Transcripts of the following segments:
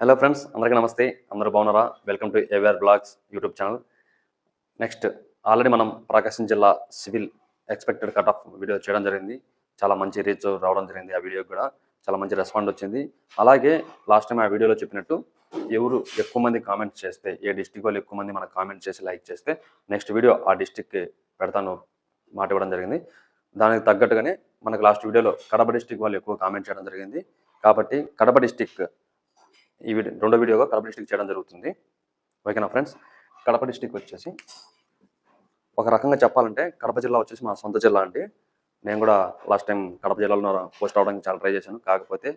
Hello friends అందరికీ నమస్తే. అందరూ బాగున్నారా? Welcome to AVR blogs YouTube channel next already మనం ప్రకాశం జిల్లా civil expected cut off video చేయడం జరిగింది. చాలా మంచి రీచ్ రావడం జరిగింది ఆ వీడియోకి కూడా. చాలా మంచి రెస్పాండ్ వచ్చింది. అలాగే లాస్ట్ టైం ఆ వీడియోలో చెప్పినట్టు ఎవరు ఎక్కువ మంది కామెంట్స్ చేస్తే ఏ డిస్టిక్ వాళ్ళు ఎక్కువ మంది మనకు కామెంట్ చేసి లైక్ చేస్తే నెక్స్ట్ వీడియో ఆ డిస్టిక్కి పెడతాను మాట ఇవ్వడం జరిగింది. దానికి తగ్గట్టుగానే మనకు లాస్ట్ వీడియోలో కడప డిస్టిక్ వాళ్ళు ఎక్కువ కామెంట్ చేయడం జరిగింది. కాబట్టి కడప డిస్టిక్ ఈ వీడియో రెండో వీడియోగా కడప డిస్టిక్ చేయడం జరుగుతుంది. ఓకేనా ఫ్రెండ్స్ కడప డిస్టిక్ వచ్చేసి ఒక రకంగా చెప్పాలంటే కడప జిల్లా వచ్చేసి మా సొంత జిల్లా అండి. నేను కూడా లాస్ట్ టైం కడప జిల్లాలో పోస్ట్ అవడానికి చాలా ట్రై చేశాను. కాకపోతే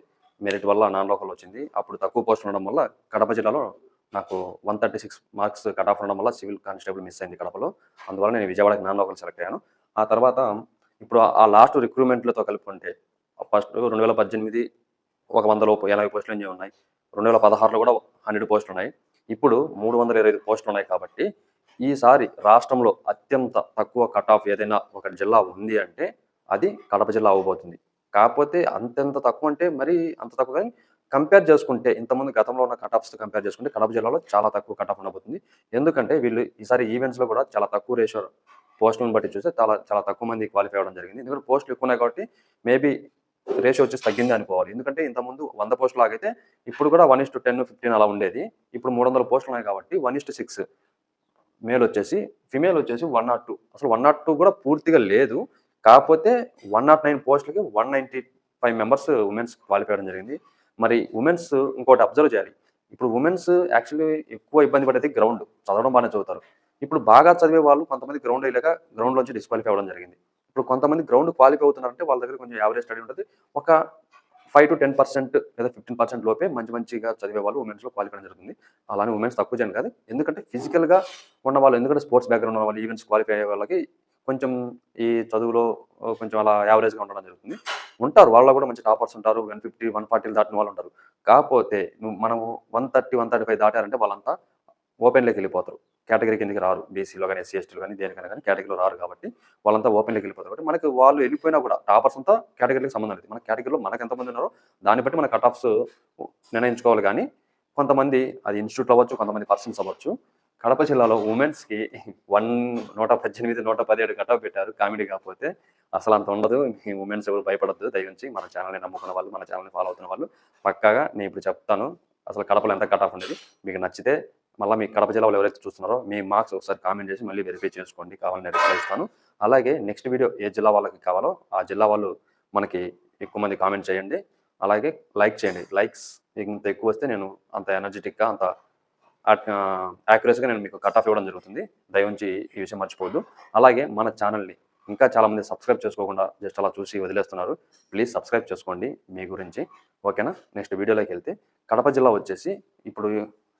మెరిట్ వల్ల నాన్ లోకల్ వచ్చింది. అప్పుడు తక్కువ పోస్ట్ ఉండడం వల్ల కడప జిల్లాలో నాకు one thirty six marks cut off ఉండడం వల్ల సివిల్ కానిస్టేబుల్ మిస్ అయింది కడపలో. అందువల్ల నేను విజయవాడకి నాన్ లోకల్ సెలెక్ట్ అయ్యాను. ఆ తర్వాత ఇప్పుడు ఆ లాస్ట్ రిక్రూట్మెంట్లతో కలుపుకుంటే ఫస్ట్ రెండు వేల పద్దెనిమిది ఒక వంద లోపు ఎనభై పోస్టులు ఉన్నాయి? రెండు వేల పదహారులో కూడా హండ్రెడ్ పోస్టులు ఉన్నాయి. ఇప్పుడు మూడు వందల ఇరవై ఐదు పోస్టులు ఉన్నాయి కాబట్టి ఈసారి రాష్ట్రంలో అత్యంత తక్కువ కట్ ఆఫ్ ఏదైనా ఒక జిల్లా ఉంది అంటే అది కడప జిల్లా అవ్వబోతుంది. కాకపోతే అంతెంత తక్కువ అంటే మరి అంత తక్కువ కానీ కంపేర్ చేసుకుంటే ఇంతమంది గతంలో ఉన్న కట్ ఆఫ్స్తో కంపేర్ చేసుకుంటే కడప జిల్లాలో చాలా తక్కువ కట్ ఆఫ్ ఉండబోతుంది. ఎందుకంటే వీళ్ళు ఈసారి ఈవెంట్స్లో కూడా చాలా తక్కువ రేషియో పోస్టులను బట్టి చూస్తే చాలా చాలా తక్కువ మంది క్వాలిఫై అవ్వడం జరిగింది. ఎందుకంటే పోస్టులు ఎక్కువ ఉన్నాయి కాబట్టి మేబీ రేషియో వచ్చేసి తగ్గింది అనుకోవాలి. ఎందుకంటే ఇంతకుముందు వంద పోస్టులు లాగైతే ఇప్పుడు కూడా one is to ten fifteen అలా ఉండేది. ఇప్పుడు మూడు వందల పోస్టులు ఉన్నాయి కాబట్టి one is to six. Male వచ్చేసి ఫిమేల్ వచ్చేసి వన్ నాట్ టూ. అసలు వన్ నాట్ టూ కూడా పూర్తిగా లేదు. కాకపోతే వన్ నాట్ నైన్ పోస్టులకి one ninety five members womens qualify అవ్వడం జరిగింది. మరి ఉమెన్స్ ఇంకోటి అబ్జర్వ్ చేయాలి. ఇప్పుడు ఉమెన్స్ యాక్చువల్లీ ఎక్కువ ఇబ్బంది పడేది గ్రౌండ్. చదవడం బాగానే చదువుతారు. ఇప్పుడు బాగా చదివే వాళ్ళు కొంతమంది గ్రౌండ్ వేయలేక గ్రౌండ్లోంచి డిస్క్వాలిఫై అవ్వడం జరిగింది. ఇప్పుడు కొంతమంది గ్రౌండ్ క్వాలిఫై అవుతున్నారంటే వాళ్ళ దగ్గర కొంచెం యావరేజ్ స్టడీ ఉంటుంది. ఒక ఫైవ్ టు టెన్ పర్సెంట్ లేదా ఫిఫ్టీన్ పర్సెంట్ లోపే మంచి మంచిగా చదివే వాళ్ళు ఉమెన్స్లో క్వాలిఫై జరుగుతుంది. అలానే ఉమెన్స్ తక్కువ చేయను కాదు. ఎందుకంటే ఫిజికల్గా ఉన్న వాళ్ళు ఎందుకంటే స్పోర్ట్స్ బ్యాక్గ్రౌండ్ ఉన్న వాళ్ళు ఈవెంట్స్ క్వాలిఫై అయ్యే వాళ్ళకి కొంచెం ఈ చదువులో కొంచెం అలా యావరేజ్గా ఉండడం జరుగుతుంది. ఉంటారు. వాళ్ళలో కూడా మంచి టాపర్స్ ఉంటారు. వన్ ఫిఫ్టీ వన్ ఫార్టీలు దాటిన వాళ్ళు ఉంటారు. కాకపోతే నువ్వు మనము one thirty one thirty five దాటారంటే వాళ్ళంతా ఓపెన్లోకి వెళ్ళిపోతారు. కేటగిరీ కిందకి రారు. బీసీలో కానీ ఎస్సీ ఎస్టీలు కానీ దేనికైనా కానీ కేటగిరీలో రారు కాబట్టి వాళ్ళంతా ఓపెన్లోకి వెళ్ళిపోతారు కాబట్టి మనకి వాళ్ళు వెళ్ళిపోయినా కూడా టాపర్స్ అంతా కేటగిరీకి సంబంధం లేదు. మన కేటగిరీలో మనకు ఎంతమంది ఉన్నారో దాన్ని బట్టి మన కట్ ఆఫ్స్ నిర్ణయించుకోవాలి కానీ కొంతమంది అది ఇన్స్టిట్యూట్ అవ్వచ్చు కొంతమంది పర్సన్స్ అవ్వచ్చు. కడప జిల్లాలో ఉమెన్స్కి వన్ నూట పద్దెనిమిది నూట పదిహేడు కట్ ఆఫ్ పెట్టారు. కామెడీ కాకపోతే అసలు అంత ఉండదు. ఉమెన్స్ ఎవరు భయపడద్దు. దయవించి మన ఛానల్ని నమ్ముకున్న వాళ్ళు మన ఛానల్ని ఫాలో అవుతున్న వాళ్ళు పక్కాగా నేను ఇప్పుడు చెప్తాను. అసలు కడపలో ఎంత కట్ ఆఫ్ ఉండేది? మీకు నచ్చితే మళ్ళీ మీ కడప జిల్లాలో ఎవరైతే చూస్తున్నారో మీ మార్క్స్ ఒకసారి కామెంట్ చేసి మళ్ళీ వెరిఫై చేసుకోండి కావాలని రిప్లై ఇస్తాను అలాగే నెక్స్ట్ వీడియో ఏ జిల్లా వాళ్ళకి కావాలో ఆ జిల్లా వాళ్ళు మనకి ఎక్కువ మంది కామెంట్ చేయండి. అలాగే లైక్ చేయండి. లైక్స్ ఇంత ఎక్కువ వస్తే నేను అంత ఎనర్జెటిక్గా అంత యాక్యురసీగా నేను మీకు కట్ ఆఫ్ ఇవ్వడం జరుగుతుంది. దయవుంచి ఈ విషయం మర్చిపోవద్దు. అలాగే మన ఛానల్ని ఇంకా చాలామంది సబ్స్క్రైబ్ చేసుకోకుండా జస్ట్ అలా చూసి వదిలేస్తున్నారు. ప్లీజ్ సబ్స్క్రైబ్ చేసుకోండి మీ గురించి. ఓకేనా? నెక్స్ట్ వీడియోలోకి వెళ్తే కడప జిల్లా వచ్చేసి ఇప్పుడు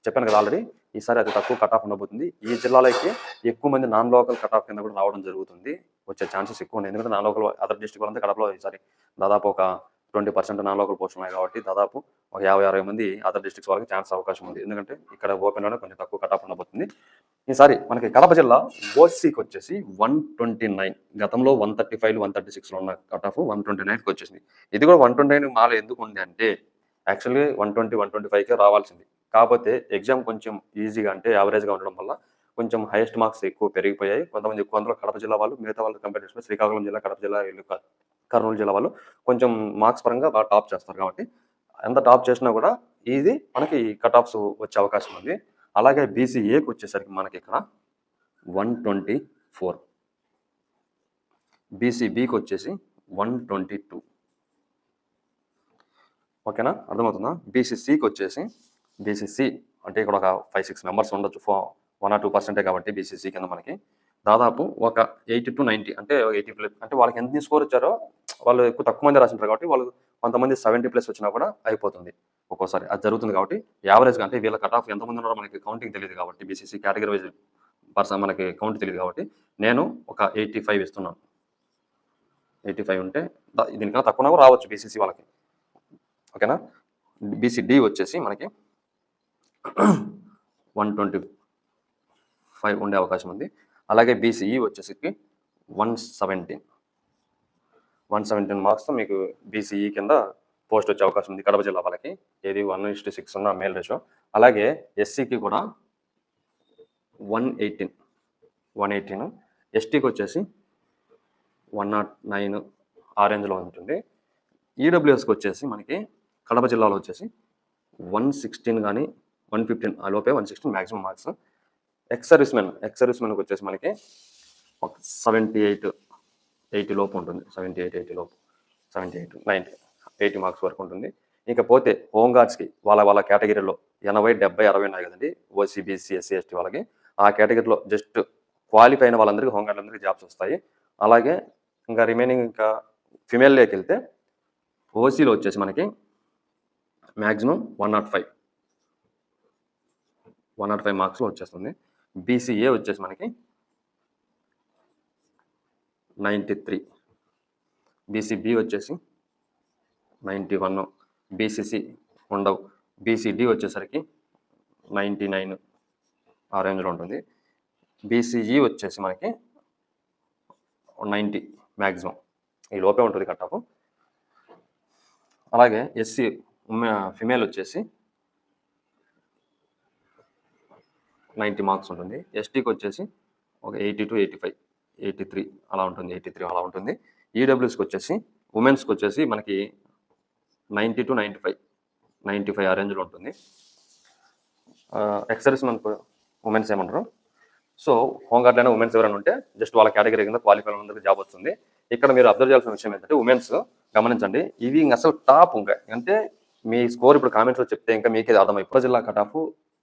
చెప్పాను కదా ఆల్రెడీ ఈసారి అతి తక్కువ కట్ ఆఫ్ ఉండబోతుంది. ఈ జిల్లాలోకి ఎక్కువ మంది నాన్ లోకల్ కట్ ఆఫ్ కింద కూడా రావడం జరుగుతుంది. వచ్చే ఛాన్సెస్ ఎక్కువ ఉన్నాయి. ఎందుకంటే నాన్ లోకల్ అదర్ డిస్ట్రిక్ట్ వాళ్ళంతా కడపలో ఈసారి దాదాపు ఒక twenty percent non local post ఉన్నాయి కాబట్టి దాదాపు ఒక యాభై అరవై మంది అదర్ డిస్ట్రిక్ట్స్ వాళ్ళకి ఛాన్స్ అవకాశం ఉంది. ఎందుకంటే ఇక్కడ ఓపెన్లోనే కొంచెం తక్కువ కట్ ఆఫ్ ఉండబోతుంది. ఈసారి మనకి కడప జిల్లా ఓసీకి వచ్చేసి వన్ ట్వంటీ నైన్ గతంలో one thirty five one thirty సిక్స్లో ఉన్న కట్ ఆఫ్ వన్ ట్వంటీ నైన్కి వచ్చేసింది. ఇది కూడా వన్ ట్వంటీ నైన్ మాలో. ఎందుకు ఉంది అంటే actually one twenty one twenty ఫైవ్కే రావాల్సింది. కాకపోతే ఎగ్జామ్ కొంచెం ఈజీగా అంటే యావరేజ్గా ఉండడం వల్ల కొంచెం హైయెస్ట్ మార్క్స్ ఎక్కువ పెరిగిపోయాయి. కొంతమంది ఎక్కువ అందులో కడప జిల్లా వాళ్ళు మిగతా వాళ్ళు కంపేర్ చేసుకుంటే శ్రీకాకుళం జిల్లా కడప జిల్లా వీళ్ళు కర్నూలు జిల్లా వాళ్ళు కొంచెం మార్క్స్ పరంగా బాగా టాప్ చేస్తారు కాబట్టి ఎంత టాప్ చేసినా కూడా ఇది మనకి కట్ ఆఫ్స్ వచ్చే అవకాశం ఉంది. అలాగే బీసీఏకి వచ్చేసరికి మనకి ఇక్కడ వన్ ట్వంటీ ఫోర్. బీసీబీకి వచ్చేసి వన్ ట్వంటీ టూ. ఓకేనా? అర్థమవుతుందా? బీసీసీకి వచ్చేసి బీసీసీ అంటే ఇక్కడ ఒక ఫైవ్ సిక్స్ మెంబర్స్ ఉండొచ్చు. ఫో వన్ ఆర్ టూ పర్సెంటే కాబట్టి బీసీసీ కింద మనకి దాదాపు ఒక ఎయిటీ టు నైంటీ అంటే ఎయిటీ ప్లస్ అంటే వాళ్ళకి ఎంత స్కోర్ వచ్చారో వాళ్ళు ఎక్కువ తక్కువ మంది రాసింటారు కాబట్టి వాళ్ళు కొంతమంది సెవెంటీ ప్లస్ వచ్చినా కూడా అయిపోతుంది ఒక్కోసారి. అది జరుగుతుంది కాబట్టి యావరేజ్గా అంటే వీళ్ళ కట్ ఆఫ్ ఎంతమంది ఉన్నారో మనకి కౌంటింగ్ తెలియదు కాబట్టి బీసీసీ కేటగిరీ వైజ్ పర్సన్ మనకి కౌంట్ తెలియదు కాబట్టి నేను ఒక ఎయిటీ ఫైవ్ ఇస్తున్నాను. ఎయిటీ ఫైవ్ ఉంటే దీనికన్నా తక్కువ కూడా రావచ్చు బీసీసీ వాళ్ళకి. ఓకేనా బీసీడీ వచ్చేసి మనకి వన్ ట్వంటీ ఫైవ్ ఉండే అవకాశం ఉంది. అలాగే బీసీఈ వచ్చేసి వన్ సెవెంటీన్. వన్ సెవెంటీన్ మార్క్స్తో మీకు బీసీఈ కింద పోస్ట్ వచ్చే అవకాశం ఉంది కడప జిల్లా వాళ్ళకి. ఏది వన్ ఇస్టు సిక్స్ ఉన్న మేల్ రేషో అలాగే ఎస్సీకి కూడా వన్ ఎయిటీన్. One eighteen. ఎస్టీకి వచ్చేసి వన్ నాట్ నైన్ ఆ రేంజ్లో ఉంటుంది. ఈడబ్ల్యూఎస్కి వచ్చేసి మనకి కడప జిల్లాలో వచ్చేసి వన్ సిక్స్టీన్ కానీ వన్ ఫిఫ్టీన్ ఆ లోపే one sixteen maximum marks. Ex servicemen ex service మెన్కి వచ్చేసి మనకి ఒక సెవెంటీ ఎయిట్ ఎయిటీ లోపు ఉంటుంది. సెవెంటీ ఎయిట్ ఎయిటీ లోపు. Seventy eight ninety eighty marks వరకు ఉంటుంది. ఇకపోతే హోమ్ గార్డ్స్కి వాళ్ళ వాళ్ళ కేటగిరీలో ఎనభై డెబ్బై అరవై ఉన్నాయి కదండి. ఓసీ బీసీ ఎస్సీ ఎస్టీ వాళ్ళకి. ఆ కేటగిరీలో జస్ట్ క్వాలిఫై అయిన వాళ్ళందరికీ హోమ్ గార్డ్లందరికీ జాబ్స్ వస్తాయి. అలాగే ఇంకా రిమైనింగ్ ఇంకా ఫిమేల్లోకి వెళ్తే ఓసీలో వచ్చేసి మనకి maximum one naught five. One naught five మార్క్స్లో వచ్చేస్తుంది. బీసీఏ వచ్చేసి మనకి నైంటీ త్రీ బీసీబీ వచ్చేసి నైంటీ వన్ బీసీసీ ఉండవు. బీసీడీ వచ్చేసరికి నైంటీ నైన్ ఆ రేంజ్లో ఉంటుంది. బీసీఈ వచ్చేసి మనకి నైంటీ మ్యాక్సిమం ఈ లోపే ఉంటుంది కట్ ఆఫ్ అలాగే ఎస్సీ ఫిమేల్ వచ్చేసి నైంటీ మార్క్స్ ఉంటుంది. ఎస్టీకి వచ్చేసి ఒక eighty to eighty five eighty three అలా ఉంటుంది. ఎయిటీ త్రీ అలా ఉంటుంది. ఈడబ్ల్యూస్కి వచ్చేసి ఉమెన్స్కి వచ్చేసి మనకి ninety two ninety five ninety five ఆ రేంజ్లో ఉంటుంది. ఎక్సర్స్ మనకు ఉమెన్స్ ఏమంటారు? సో హోంగార్డ్ అయినా ఉమెన్స్ ఎవరైనా ఉంటే జస్ట్ వాళ్ళ కేటగిరీ కింద క్వాలిఫై అందరికి జాబ్ వస్తుంది. ఇక్కడ మీరు అబ్జర్వ్ చేయాల్సిన విషయం ఏంటంటే ఉమెన్స్ గమనించండి. ఇవి అసలు టాప్ ఇంకా. అంటే మీ స్కోర్ ఇప్పుడు కామెంట్స్లో చెప్తే ఇంకా మీకే అర్థమైపోయి జిల్లా కట్ ఆఫ్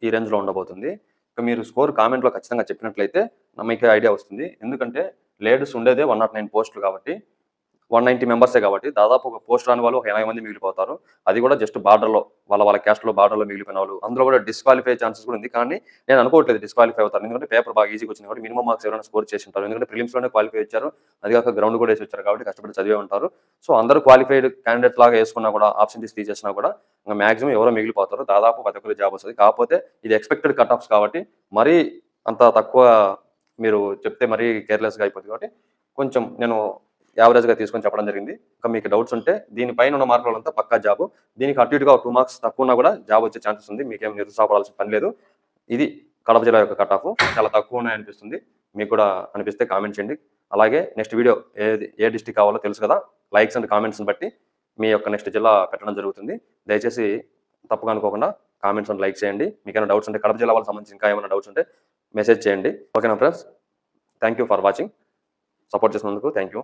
ఈ రేంజ్లో ఉండబోతుంది. మీరు స్కోర్ కామెంట్లో ఖచ్చితంగా చెప్పినట్లయితే మీకు ఐడియా వస్తుంది. ఎందుకంటే లేడీస్ ఉండేదే వన్ నాట్ నైన్ పోస్టులు కాబట్టి వన్ నైంటీ మెంబర్సే కాబట్టి దాదాపు ఒక పోస్ట్ రాని వాళ్ళు ఒక ఎనభై మంది మిగిలిపోతారు. అది కూడా జస్ట్ బార్డర్లో వాళ్ళ వాళ్ళ క్యాస్ట్లో బార్డర్లో మిగిలిపోయిన వాళ్ళు. అందులో కూడా డిస్క్వాలిఫై ఛాన్సెస్ కూడా ఉంది. కానీ నేను అనుకోవట్లేదు డిస్క్వాలిఫై అవుతారు ఎందుకంటే పేపర్ బాగా ఈజీగా వచ్చింది కాబట్టి మినిమం మార్క్స్ ఎవరైనా స్కోర్ చేసి ఉంటారు. ఎందుకంటే ప్రిలిమ్స్లోనే క్వాలిఫై వచ్చారు అది కాక గ్రౌండ్ కూడా వేసి వచ్చారు కాబట్టి కష్టపడి చదివే ఉంటారు. సో అందరూ క్వాలిఫైడ్ క్యాండిడేట్ లాగా వేసుకున్నా కూడా ఆప్షన్ తీసి తీసేసినా కూడా ఇంకా మాక్సిమం ఎవరో మిగిలిపోతారు. దాదాపు ప్రతి ఒక్కరి జాబ్ వస్తుంది. కాకపోతే ఇది ఎక్స్పెక్టెడ్ కట్ ఆఫ్స్ కాబట్టి మరీ అంత తక్కువ మీరు చెప్తే మరీ కేర్లెస్గా అయిపోతుంది కాబట్టి కొంచెం నేను యావరేజ్గా తీసుకొని చెప్పడం జరిగింది. ఇంకా మీకు డౌట్స్ ఉంటే దీనిపైన ఉన్న మార్కులంతా పక్కా జాబ్ దీనికి అటు ఇటుగా టూ మార్క్స్ తక్కువ ఉన్నా కూడా జాబ్ వచ్చే ఛాన్సెస్ ఉంది. మీకేం నిరుత్సాహపడాల్సిన పని లేదు. ఇది కడప జిల్లా యొక్క కట్ ఆఫ్ చాలా తక్కువ ఉన్నాయి అనిపిస్తుంది. మీకు కూడా అనిపిస్తే కామెంట్ చేయండి. అలాగే నెక్స్ట్ వీడియో ఏది ఏ డిస్టిక్ కావాలో తెలుసు కదా. లైక్స్ అండ్ కామెంట్స్ని బట్టి మీ యొక్క నెక్స్ట్ జిల్లా పెట్టడం జరుగుతుంది. దయచేసి తప్పుగా అనుకోకుండా కామెంట్స్ అండ్ లైక్ చేయండి. మీకు ఏమైనా డౌట్స్ ఉంటే కడప జిల్లా వాళ్ళకి సంబంధించి ఇంకా ఏమైనా డౌట్స్ ఉంటే మెసేజ్ చేయండి. ఓకేనా friends thank you for watching support చేసినందుకు థ్యాంక్ యూ